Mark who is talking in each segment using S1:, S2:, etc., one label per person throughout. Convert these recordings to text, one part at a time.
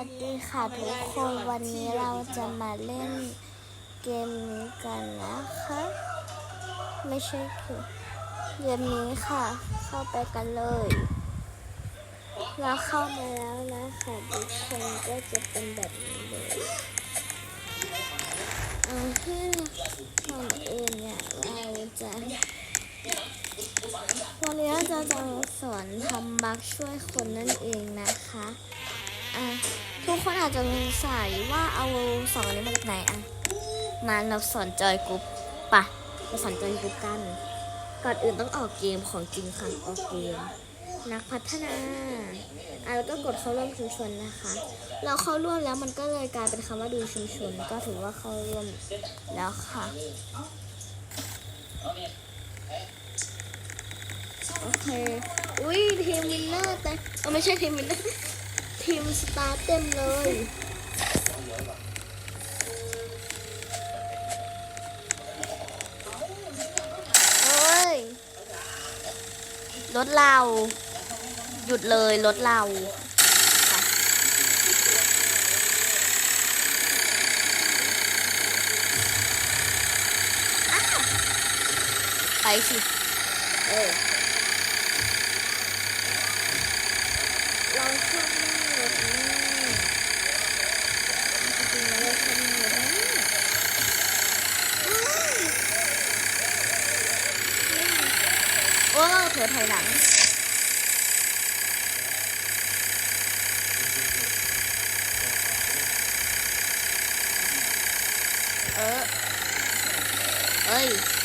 S1: วัสดีค่ะทุกคนวันนี้เราจะมาเล่นเกมนี้กันนะคะ ไม่ใช่คือเกมนี้ค่ะ เข้าไปกันเลย เราเข้ามาแล้วนะคะทุกคนก็จะเป็นแบบนี้เลยอ่าที่ของเองเนี่ยเราจะวันนี้เราจะสอนทำบัคช่วยคนนั่นเองนะคะ อะ ทุกคนอาจจะสงสัยว่าเอาสองอันนี้มาจากไหนอะมาเราสอนจอยกรุ๊ปปะเราสอนจอยกรุ๊ปกัน ก่อนอื่นต้องออกเกมของจริงค่ะออกเกม นักพัฒนาอะแล้วก็กดเข้าร่วมชุมชนนะคะ เราเข้าร่วมแล้วมันก็เลยกลายเป็นคำว่าดูชุมชน ก็ถือว่าเข้าร่วมแล้วค่ะโอเค อุ้ยทีมวินเนอร์แต่เออไม่ใช่ทีมวินเนอร์ ทีมสตาร์เต็มเลย เฮ้ย รถเรา หยุดเลยรถเราไปอ้าวไปสิเออเราชองรถนี่จริงๆแล้วเราชอบนั่งรถนี่อ้าว โอ้เถอ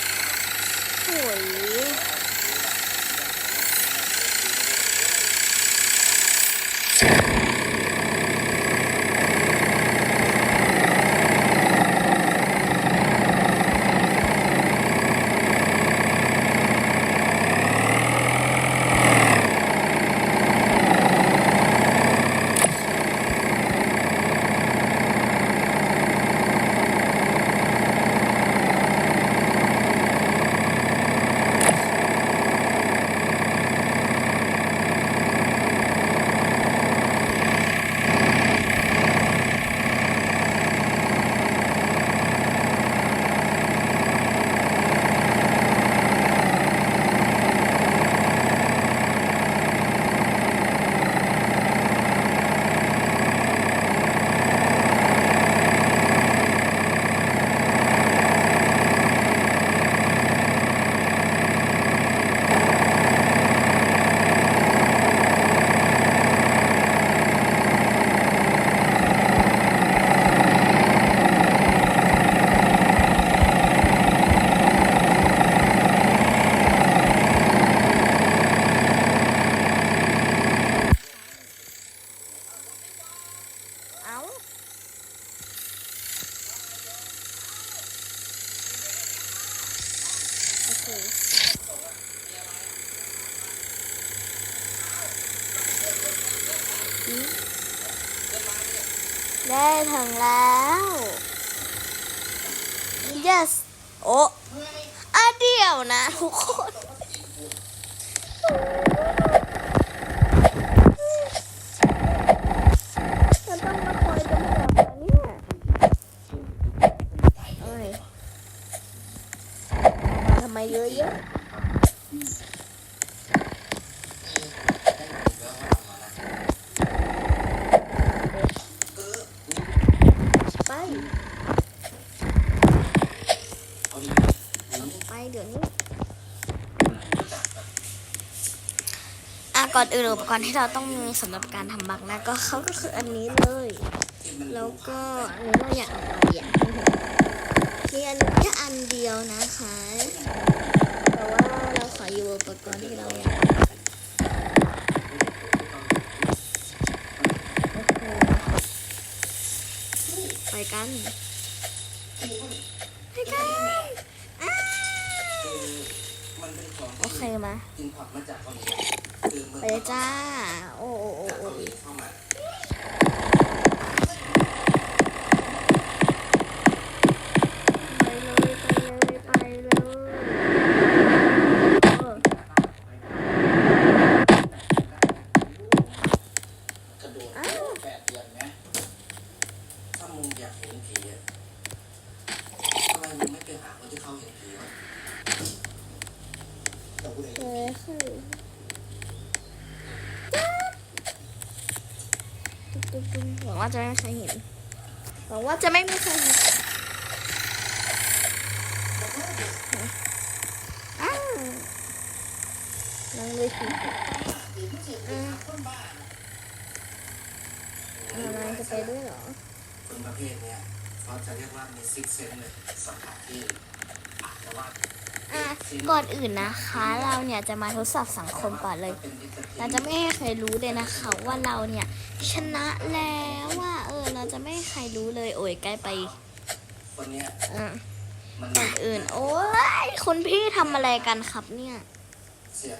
S1: ได้ถึงแล้ว yes โอ้อะเดียวนะทุกคนจะต้องมาคอยจนจบแล้วเนี่ยเอ้ยมาทำไมเยอะแยะไป ไปเดี๋ยวนี้อะ ก่อนอื่นอุปกรณ์ที่เราต้องมีสำหรับการทำบักนะก็เขาก็คืออันนี้เลย แล้วก็อันนี้เราอยากเอาไปอะมีอันนี้แค่อันเดียวนะคะแต่ว่าเราขออยู่อุปกรณ์ที่เราอยากโอเคไปกันไปกันโอเคมา ไปเลยจ้า โอ้โอ้โอ้
S2: เกาหลีเข้ามา
S1: ไปเลยไปเลยไปเลยเออก
S2: ระโดดแปดเดือนไหมมึงอยากเห็นผีอะทำไมมึงไม่ไปหาคนที่เขาเห็นผีวะเห็น
S1: เฮ้ยคือ ตุ๊บตุ๊บตุ๊บหวังว่าจะไม่มีใครเห็นหวังว่าจะไม่มีใครเห็นอ้าวนั่งเลยสิอะอะไรจะไปด้วยเหรอ
S2: คนประเภทเนี้ยเขาจะเรียกว่ามีซิกเซนเลยสัมผัสที่อาจจะว่า
S1: อะก่อนอื่นนะคะ เราเนี่ยจะมาทดสอบสังคมก่อนเลย
S2: เป็นอิทธิพ
S1: เรา
S2: ล
S1: จะไม่ให้ใครรู้เลยนะคะว่าเราเนี่ยชนะแล้วว่าเออเราจะไม่ให้ใครรู้เลยโอ้ยใกล้ไป
S2: คนเนี้ย
S1: อะ
S2: มัน
S1: ก่อนอื่น โอ้ยคุณพี่ทำอะไรกันครับเนี่ย
S2: เสีย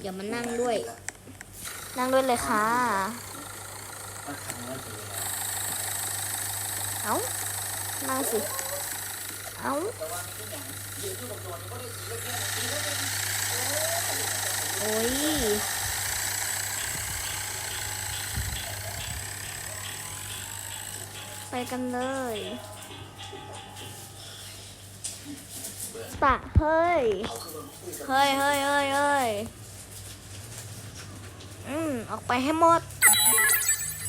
S1: เดี๋ยวมานั่งด้วย นั่งด้วยเลยค่ะ
S2: ก็ทำเมื่อถึงเวลา
S1: เอ้านั่งสิ เอ้าโอ้ยไปกันเลยปะเฮ้ย เฮ้ยเฮ้ยเฮ้ยเฮ้ยอืม ออกไปให้หมด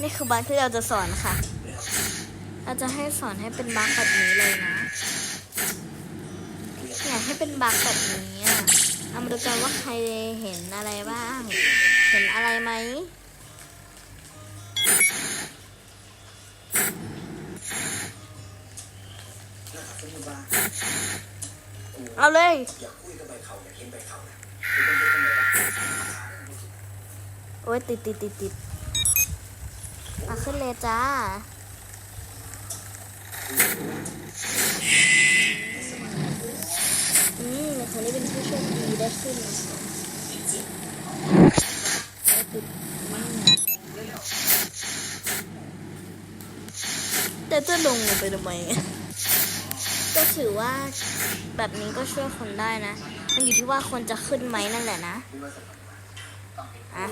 S1: นี่คือบัคที่เราจะสอนค่ะ เราจะให้สอนให้เป็นบัคแบบนี้เลยนะอยาก ให้เป็นบัคแบบนี้อะเอามาดูกันว่าใครเห็นอะไรบ้าง เห็นอะไรไหม
S2: นะครับสมมติว่ากู
S1: เอาเลย
S2: อยากคุยกับใบเขาอยากเห็นใบเขานะกูต้องไปทำไมวะ
S1: โอ้ยติดติดติดติดมาขึ้นเลยจ้าอืมคนนี้ เป็นผู้โชคดีได้ขึ้นนะคะได้ติดอืมแต่จะลงลงไปทำไมก็ถือว่าแบบนี้ก็ช่วยคนได้นะ มันอยู่ที่ว่าคนจะขึ้นไหมนั่นแหละนะ
S2: ไม่ว่าจะทำอะ